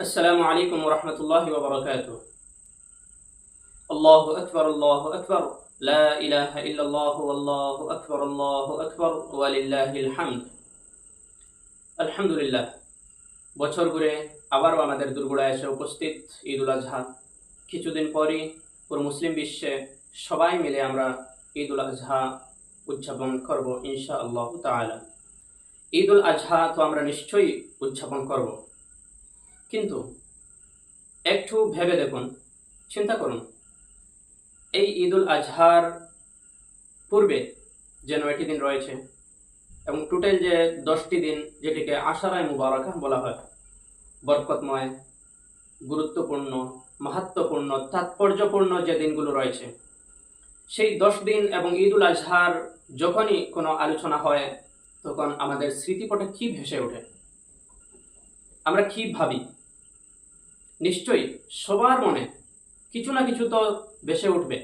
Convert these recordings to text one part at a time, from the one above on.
আসসালামু الله রহমতুল্লাহ الله أكبر আকবর, আল্লাহ আকবর, লা ইলাহা ইল্লাল্লাহু, আল্লাহু أكبر আল্লাহু আকবর, ওয়া লিল্লাহিল হামদ। আলহামদুলিল্লাহ, বছর ঘুরে আবারও আমাদের দুর্গুড়া এসে উপস্থিত ঈদ উল আজহা। কিছুদিন পরই পুরো মুসলিম বিশ্বে সবাই মিলে আমরা ঈদ উল আজহা উদযাপন করব ইনশা আল্লাহ তালা ঈদ উল আজহা তো আমরা নিশ্চয়ই উদযাপন করব। কিন্তু একটু ভেবে দেখুন, চিন্তা করুন। এই ঈদ উল আজহার পূর্বে যে নয়টি দিন রয়েছে এবং টোটাল যে দশটি দিন যেটিকে আশারায় মুবারকা বলা হয়, বরকতময়, গুরুত্বপূর্ণ মাহাত্মপূর্ণ তাৎপর্যপূর্ণ যে দিনগুলো রয়েছে, সেই দশ দিন এবং ঈদ উল আজহার যখনই কোনো আলোচনা হয়, তখন আমাদের স্মৃতিপটে কি ভেসে ওঠে? আমরা কি ভাবি? নিশ্চয়ই সবার মনে কিছু না কিছু তো বেসে উঠবে।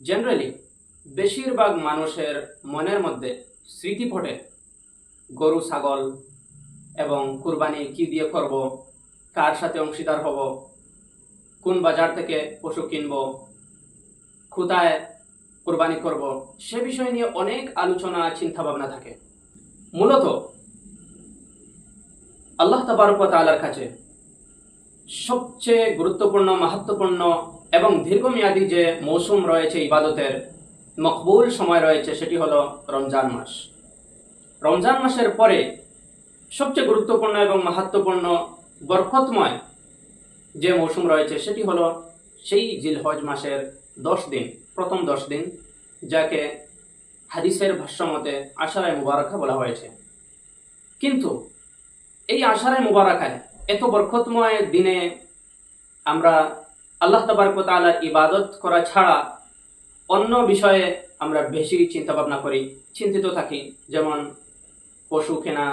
জেনারেলি বেশিরভাগ মানুষের মনের মধ্যে স্মৃতি ফোটে, গরু, ছাগল এবং কুরবানি কি দিয়ে করব, কার সাথে অংশীদার হব, কোন বাজার থেকে পশু কিনব, কোথায় কোরবানি করব, সে বিষয় নিয়ে অনেক আলোচনা চিন্তা ভাবনা থাকে। মূলত, আল্লাহ তাবারক তাআলার কাছে সবচেয়ে গুরুত্বপূর্ণ মাহাত্মপূর্ণ এবং দীর্ঘমেয়াদী যে মৌসুম রয়েছে ইবাদতের, মকবুল সময় রয়েছে সেটি হলো রমজান মাস। রমজান মাসের পরে সবচেয়ে গুরুত্বপূর্ণ এবং মাহাত্মপূর্ণ বরকতময় যে মৌসুম রয়েছে সেটি হলো সেই জিলহজ মাসের দশ দিন, প্রথম দশ দিন, যাকে হাদিসের ভাষ্যমতে আশারায় মুবারকা বলা হয়েছে। কিন্তু এই আশারায় মুবারাকায় এত বরকতময় দিনে আমরা আল্লাহ তাবারক ইবাদত করা ছাড়া অন্য বিষয়ে আমরা বেশি চিন্তা ভাবনা করি, চিন্তিত থাকি। যেমন পশু কেনা,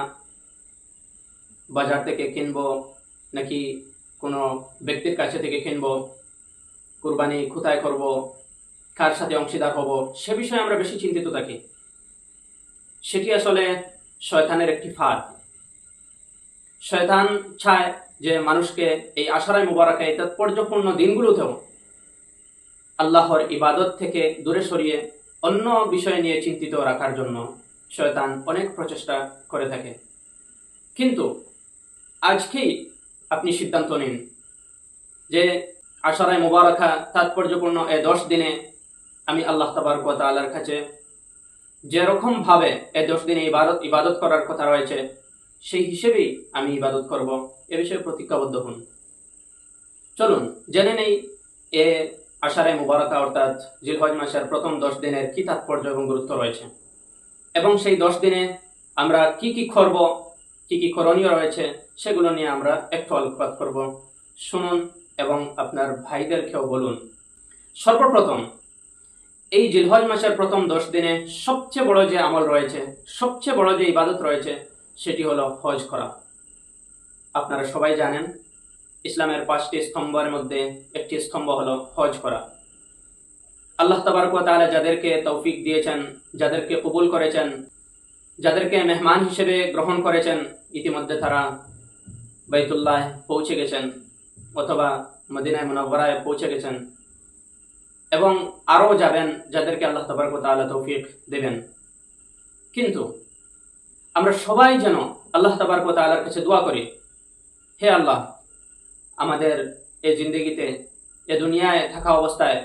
বাজার থেকে কিনবো, নাকি কোনো ব্যক্তির কাছে থেকে কিনবো, কুরবানি কোথায় করব, কার সাথে অংশীদার হব, সে বিষয়ে আমরা বেশি চিন্তিত থাকি। সেটি আসলে শয়তানের একটি ফাঁদ। শয়তান চায় যে মানুষকে এই আশারায় মুবারকা এই তাৎপর্যপূর্ণ দিনগুলোতেও আল্লাহর ইবাদত থেকে দূরে সরিয়ে অন্য বিষয় নিয়ে চিন্তিত রাখার জন্য শয়তান অনেক প্রচেষ্টা করে থাকে। কিন্তু আজকেই আপনি সিদ্ধান্ত নিন যে আশারায় মুবারকা তাৎপর্যপূর্ণ এ দশ দিনে আমি আল্লাহ তাবার কথা আল্লাহর কাছে যেরকম ভাবে এই দশ দিনে ইবাদত ইবাদত করার কথা রয়েছে সেই হিসেবেই আমি ইবাদত করব। এ বিষয়ে প্রতিজ্ঞাবদ্ধ হন। চলুন, জেনে নেই এ আষাঢ়ে মুবারকা অর্থাৎ জিলহজ মাসের প্রথম দশ দিনের কি তাৎপর্য এবং গুরুত্ব রয়েছে? এবং সেই দশ দিনে আমরা কি কি করব, কি কি করণীয় রয়েছে, সেগুলো নিয়ে আমরা একটু আলোকপাত করব। শুনুন এবং আপনার ভাইদেরকেও বলুন। সর্বপ্রথম, এই জিলহজ মাসের প্রথম দশ দিনে সবচেয়ে বড় যে আমল রয়েছে, সবচেয়ে বড় যে ইবাদত রয়েছে সেটি হলো হজ করা। আপনারা সবাই জানেন, ইসলামের পাঁচটি স্তম্ভের মধ্যে একটি স্তম্ভ হলো হজ করা। আল্লাহ তাআলা যাদেরকে তৌফিক দিয়েছেন, যাদেরকে কবুল করেছেন, যাদেরকে মেহমান হিসেবে গ্রহণ করেছেন, ইতিমধ্যে তারা বাইতুল্লাহ পৌঁছে গেছেন অথবা মদিনায় মুনাওয়ারায় পৌঁছে গেছেন এবং আরও যাবেন যাদেরকে আল্লাহ তাবারক তাআলা তৌফিক দেবেন। কিন্তু আমরা সবাই যেন আল্লাহ তাবারক তাআলার কাছে দোয়া করি। হে আল্লাহ, আমাদের এই জিন্দগিতে এ দুনিয়ায় থাকা অবস্থায়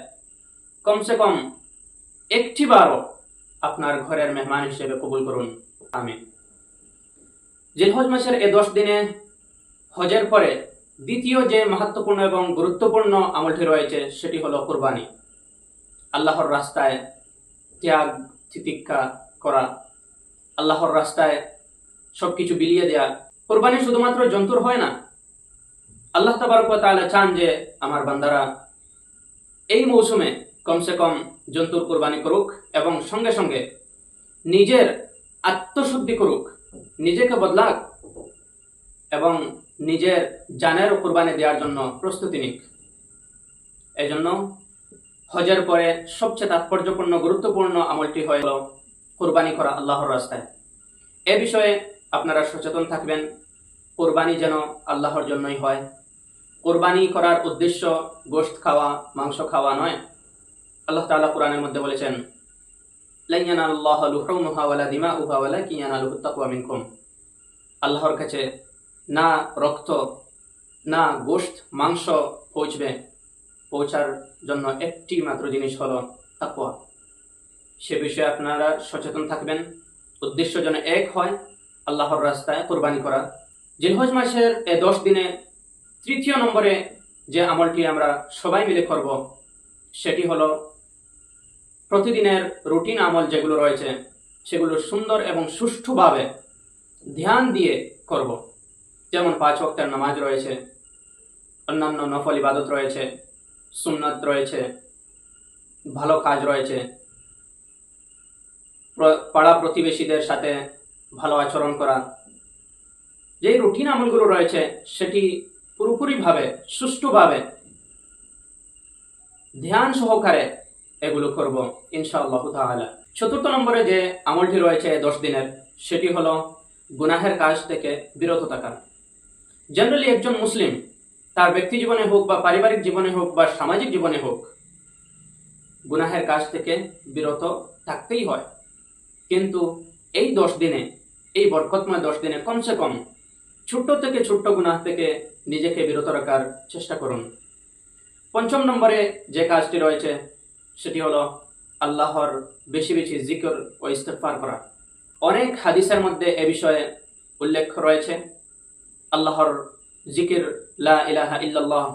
কমসে কম একটিবারও আপনার ঘরের মেহমান হিসেবে কবুল করুন। আমি জিলহজ মাসের এ দশ দিনে হজের পরে দ্বিতীয় যে মাহাত্মপূর্ণ এবং গুরুত্বপূর্ণ আমলটি রয়েছে, সেটি হলো কোরবানি। আল্লাহর রাস্তায় ত্যাগ, তিতিক্ষা করা। আল্লাহর রাস্তায় সব কিছু বিলিয়ে দেয়া। কোরবানি শুধুমাত্র জন্তুর হয় না। আল্লাহ তাবারক তাআলা চান যে আমার বান্দারা এই মৌসুমে কমসে কম জন্তুর কোরবানি করুক এবং সঙ্গে সঙ্গে নিজের আত্মশুদ্ধি করুক, নিজেকে বদলাক এবং নিজের জানের কোরবানি দেওয়ার জন্য প্রস্তুতি নিক। এই জন্য হজের পরে সবচেয়ে তাৎপর্যপূর্ণ, গুরুত্বপূর্ণ আমলটি হল কোরবানি করা আল্লাহর রাস্তায়। এ বিষয়ে আপনারা সচেতন থাকবেন, কোরবানি যেন আল্লাহর জন্যই হয়। কোরবানি করার উদ্দেশ্য গোশত খাওয়া, মাংস খাওয়া নয়। আল্লাহ তাআলা কোরআনের মধ্যে বলেছেন আল্লাহর কাছে না রক্ত, না গোশত, মাংস পৌঁছবে। পৌঁছার জন্য একটি মাত্র জিনিস হলো তাকওয়া। সে বিষয়ে আপনারা সচেতন থাকবেন। উদ্দেশ্য যেন এক হয়, আল্লাহর রাস্তায় কোরবানি করা। জিলহজ মাসের এ দশ দিনে তৃতীয় নম্বরে যে আমলটি আমরা সবাই মিলে করব, সেটি হলো প্রতিদিনের রুটিন আমল যেগুলো রয়েছে, সেগুলো সুন্দর এবং সুষ্ঠুভাবে ধ্যান দিয়ে করব। যেমন পাঁচ ওয়াক্তের নামাজ রয়েছে, অন্যান্য নফল ইবাদত রয়েছে, সুন্নত রয়েছে, ভালো কাজ রয়েছে পাড়া প্রতিবেশীদের সাথে ভালো আচরণ করা। যে রুটিন আমলগুলো রয়েছে, সেটি পুরোপুরিভাবে, সুষ্ঠুভাবে ধ্যান সহকারে এগুলো করব, ইনশাআল্লাহ তাআলা। চতুর্থ নম্বরে যে আমলটি রয়েছে দশ দিনের, সেটি হলো গুনাহের কাজ থেকে বিরত থাকা। জেনারেলি একজন মুসলিম, তার ব্যক্তি জীবনে হোক বা পারিবারিক জীবনে হোক বা সামাজিক জীবনে হোক, গুনাহের কাজ থেকে বিরত থাকতেই হয়। কিন্তু এই দশ দিনে, এই বরকতময় দশ দিনে কমসে কম ছোট্ট থেকে ছোট্ট গুনাহ থেকে নিজেকে বিরত রাখার চেষ্টা করুন। পঞ্চম নম্বরে যে কাজটি রয়েছে, সেটি হলো আল্লাহর বেশি বেশি জিকর ও ইস্তেফার করা। অনেক হাদিসের মধ্যে এ বিষয়ে উল্লেখ রয়েছে, আল্লাহর জিকির, লা ইলাহা ইল্লাল্লাহ,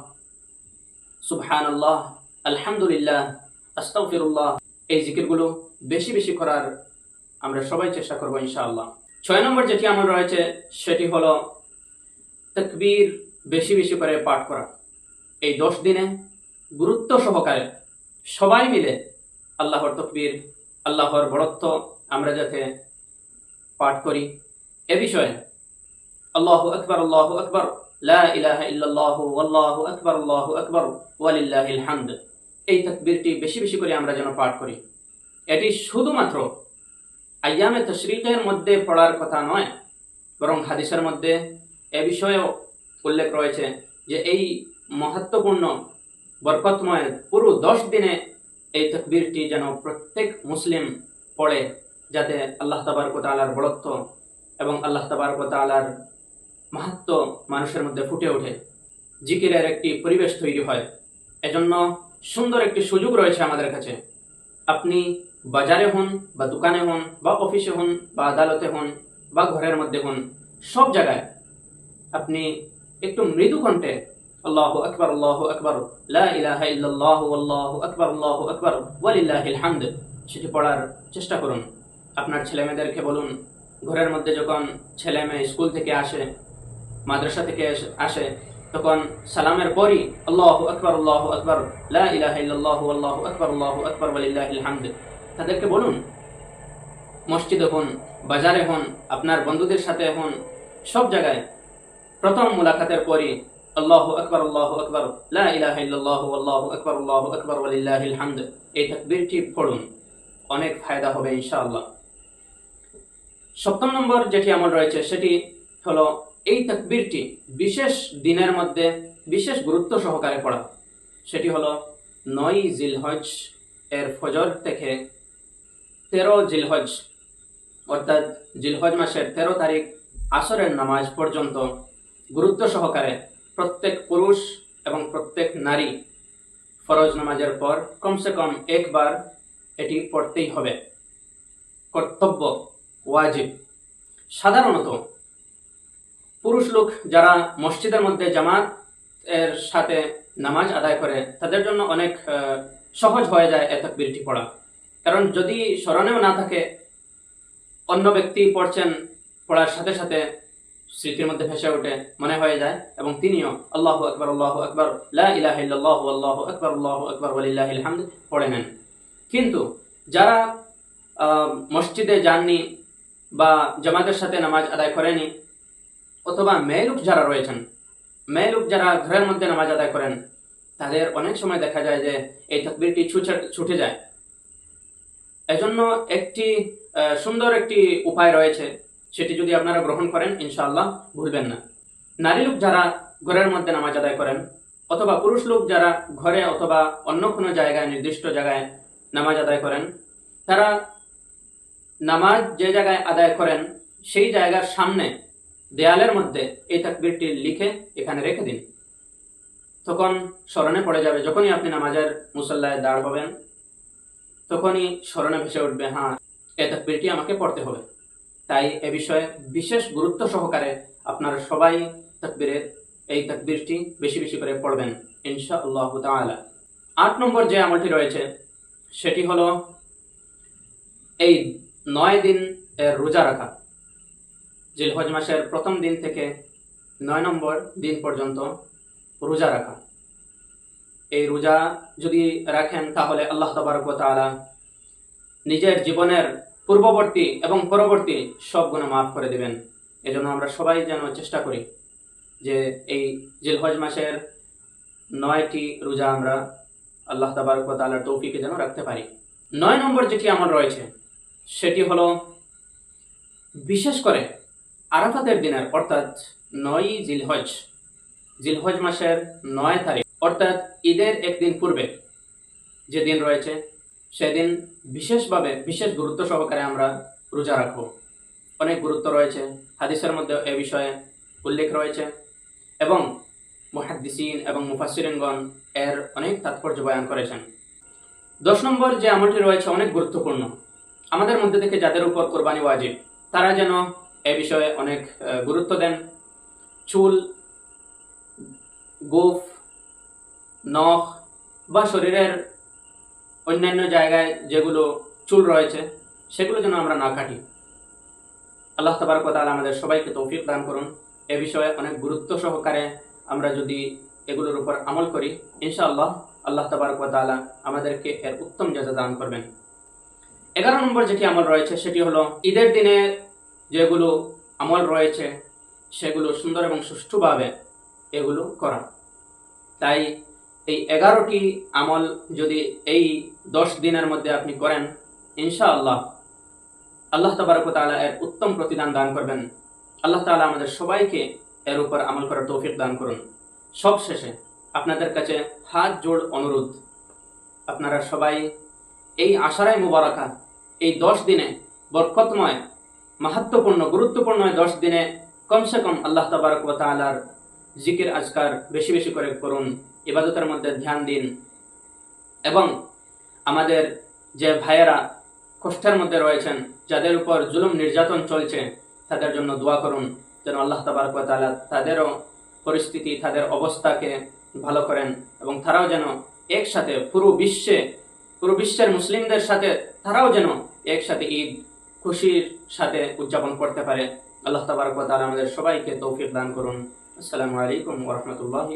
সুবহানাল্লাহ, আলহামদুলিল্লাহ, আস্তাগফিরুল্লাহ, এই জিকিরগুলো বেশি বেশি করার আমরা সবাই চেষ্টা করব ইনশাআল্লাহ। ছয় নম্বর যেটি আমার রয়েছে, সেটি হলো তকবীর বেশি বেশি করে পাঠ করা। এই দশ দিনে গুরুত্ব সহকারে সবাই মিলে আল্লাহর তকবীর, আল্লাহর বড়ত্ব আমরা যাতে পাঠ করি। এ বিষয়ে আল্লাহ আকবর আল্লাহ আকবর এই তকবীরটি বেশি বেশি করে আমরা যেন পাঠ করি। এটি শুধুমাত্র আয়ামে তশরিকের মধ্যে পড়ার কথা নয়, বরং হাদিসের মধ্যে এ বিষয়েও উল্লেখ রয়েছে যে এই মহত্বপূর্ণ, বরকতময় পুরো দশ দিনে এই তকবীরটি যেন প্রত্যেক মুসলিম পড়ে, যাতে আল্লাহ তাবারক তালার বড়ত্ব এবং আল্লাহ তাবারক তালার মাহাত্ম মানুষের মধ্যে ফুটে ওঠে। জিকিরের একটি পরিবেশ তৈরি হয়। এজন্য সুন্দর একটি সুযোগ রয়েছে আমাদের কাছে। আপনি বাজারে হন, বা দোকানে হন, বা অফিসে হন, বা আদালতে হন, বা ঘরের মধ্যে হন, সব জায়গায় আপনি একটু মৃদু কণ্ঠে আল্লাহ আকবর আল্লাহ আকবর আকবর, আল্লাহু আকবর সেটি পড়ার চেষ্টা করুন। আপনার ছেলেমেয়েদেরকে বলুন, ঘরের মধ্যে যখন ছেলে মেয়ে স্কুল থেকে আসে, মাদ্রাসা থেকে আসে, তখন সালামের পরই আল্লাহু আকবর আল্লাহু আকবর, লা ইলাহা ইল্লাল্লাহ, আল্লাহু আকবর আল্লাহু আকবর, ওয়ালিল্লাহিল হামদ তাদেরকে বলুন, মসজিদে হন, বাজারে হন, আপনার বন্ধুদের সাথে হন, সব জায়গায়। প্রথম মুলাকাতের পরই আল্লাহু আকবর আল্লাহু আকবর, লা ইলাহা আকবর, আল্লাহু আকবর হামদ। এই তাকবীরটি পড়ুন, অনেক ফায়দা হবে ইনশাআল্লাহ। সপ্তম নম্বর যেটি আমল রয়েছে, সেটি হলো এই তাকবীরটি বিশেষ দিনের মধ্যে বিশেষ গুরুত্ব সহকারে পড়া। সেটি হলো নয় জিলহজ এর ফজর থেকে তেরো জিলহজ, অর্থাৎ জিলহজ মাসের তেরো তারিখ আসরের নামাজ পর্যন্ত গুরুত্ব সহকারে প্রত্যেক পুরুষ এবং প্রত্যেক নারী ফরজ নামাজের পর কমসে কম একবার এটি পড়তেই হবে। কর্তব্য ওয়াজিব। সাধারণত পুরুষ লোক যারা মসজিদের মধ্যে জামাত এর সাথে নামাজ আদায় করে, তাদের জন্য অনেক সহজ হয়ে যায় এ তাকবীরটি পড়া। কারণ যদি স্মরণেও না থাকে, অন্য ব্যক্তি পড়ছেন, পড়ার সাথে সাথে স্মৃতির মধ্যে ভেসে ওঠে, মনে হয়ে যায়, এবং তিনিও আল্লাহ আকবর, আল্লাহু আকবর, লা ইলাহা ইল্লাল্লাহু, আল্লাহু আকবর আল্লাহু আকবর ওয়ালিল্লাহিল হামদ পড়ে নেন। কিন্তু যারা মসজিদে যাননি বা জামাতের সাথে নামাজ আদায় করেনি, অথবা মেয়ে লোক যারা রয়েছেন মেয়ে লোক যারা ঘরের মধ্যে নামাজ আদায় করেন, তাদের অনেক সময় দেখা যায় যে এই তকবিরটি ছুটে ছুটে যায়। এজন্য একটি সুন্দর একটি উপায় রয়েছে, সেটি যদি আপনারা গ্রহণ করেন, ইনশাআল্লাহ ভুলবেন না। নারী লোক যারা ঘরের মধ্যে নামাজ আদায় করেন, অথবা পুরুষ লোক যারা ঘরে অথবা অন্য কোনো জায়গায়, নির্দিষ্ট জায়গায় নামাজ আদায় করেন, তারা নামাজ যে জায়গায় আদায় করেন, সেই জায়গার সামনে দেয়ালের মধ্যে এই তাকবীরটি লিখে এখানে রেখে দিন। তখন স্মরণে পড়ে যাবে, যখনই আপনি নামাজের মুসল্লায় দাঁড় হবেন তখনই স্মরণে ভেসে উঠবে হ্যাঁ এই তাকবীরটি আমাকে পড়তে হবে। তাই এ বিষয়ে বিশেষ গুরুত্ব সহকারে আপনারা সবাই তাকবীরের, এই তাকবীরটি বেশি বেশি করে পড়বেন ইনশা আল্লাহ তাআলা। আট নম্বর যে আমলটি রয়েছে, সেটি হলো, এই নয় দিন এর রোজা রাখা। জিলহজ মাসের প্রথম দিন থেকে নয় নম্বর দিন পর্যন্ত রোজা রাখা। এই রোজা যদি রাখেন, তাহলে আল্লাহ তবারক তাআলা নিজের জীবনের পূর্ববর্তী এবং পরবর্তী সব গুণ মাফ করে দেবেন। এজন্য আমরা সবাই যেন চেষ্টা করি যে এই জিলহজ মাসের নয়টি রোজা আমরা আল্লাহ তাবারক তাআলার তৌফিকে যেন রাখতে পারি। নয় নম্বর যেটি আমল রয়েছে, সেটি হলো বিশেষ করে আরাফাতের দিনের, অর্থাৎ নয়ই জিলহজ। জিলহজ মাসের নয় তারিখ অর্থাৎ ঈদের একদিন পূর্বে যে দিন রয়েছে, সেদিন বিশেষভাবে, বিশেষ গুরুত্ব সহকারে আমরা রোজা রাখব। অনেক গুরুত্ব রয়েছে, হাদিসের মধ্যে এ বিষয়ে উল্লেখ রয়েছে এবং মুহাদ্দিসিন এবং মুফাসিরিনগণ এর অনেক তাৎপর্য বয়ান করেছেন। দশ নম্বর যে আমলটি রয়েছে অনেক গুরুত্বপূর্ণ। আমাদের মধ্যে থেকে যাদের উপর কোরবানি ওয়াজিব, তারা যেন এ বিষয়ে অনেক গুরুত্ব দেন। চুল, গোফ নখ বা শরীরের অন্যান্য জায়গায় যেগুলো চুল রয়েছে, সেগুলো যেন আমরা না কাটি। আল্লাহ তাবারক তাআলা আমাদের সবাইকে তৌফিক দান করুন। এ বিষয়ে অনেক গুরুত্ব সহকারে আমরা যদি এগুলোর উপর আমল করি, ইনশাআল্লাহ আল্লাহ তাবারক তাআলা আমাদেরকে এর উত্তম জাজা দান করবেন। এগারো নম্বর যেটি আমল রয়েছে, সেটি হলো ঈদের দিনে যেগুলো আমল রয়েছে, সেগুলো সুন্দর এবং সুষ্ঠুভাবে এগুলো করা। তাই এই এগারোটি আমল যদি এই দশ দিনের মধ্যে আপনি করেন, ইনশাআল্লাহ আল্লাহ তাবারক তাআলা এর উত্তম প্রতিদান দান করবেন। আল্লাহ তাআলা আমাদের সবাইকে এর উপর আমল করার তৌফিক দান করুন। সব শেষে আপনাদের কাছে হাত জোড় অনুরোধ। আপনারা সবাই এই আশারায় মুবারাকা এই দশ দিনে বরকতময়, মাহাত্মপূর্ণ, গুরুত্বপূর্ণ দশ দিনে কমসে কম আল্লাহ তাবারক ওয়া তাআলার জিকির আজকার বেশি বেশি করে করুন। ইবাদতের মধ্যে ধ্যান দিন। এবং আমাদের যে ভাইয়েরা কষ্টের মধ্যে রয়েছেন, যাদের উপর জুলুম নির্যাতন চলছে, তাদের জন্য দোয়া করুন, যেন আল্লাহ তাবারক ওয়া তাদেরও পরিস্থিতি, তাদের অবস্থাকে ভালো করেন এবং তারাও যেন একসাথে পুরো বিশ্বে, পুরো বিশ্বের মুসলিমদের সাথে তারাও যেন একসাথে ঈদ খুশির সাথে উদযাপন করতে পারে। আল্লাহ তাবারক ওয়া আমাদের সবাইকে তৌফিক দান করুন। আসসালামু আলাইকুম ওয়া রাহমাতুল্লাহি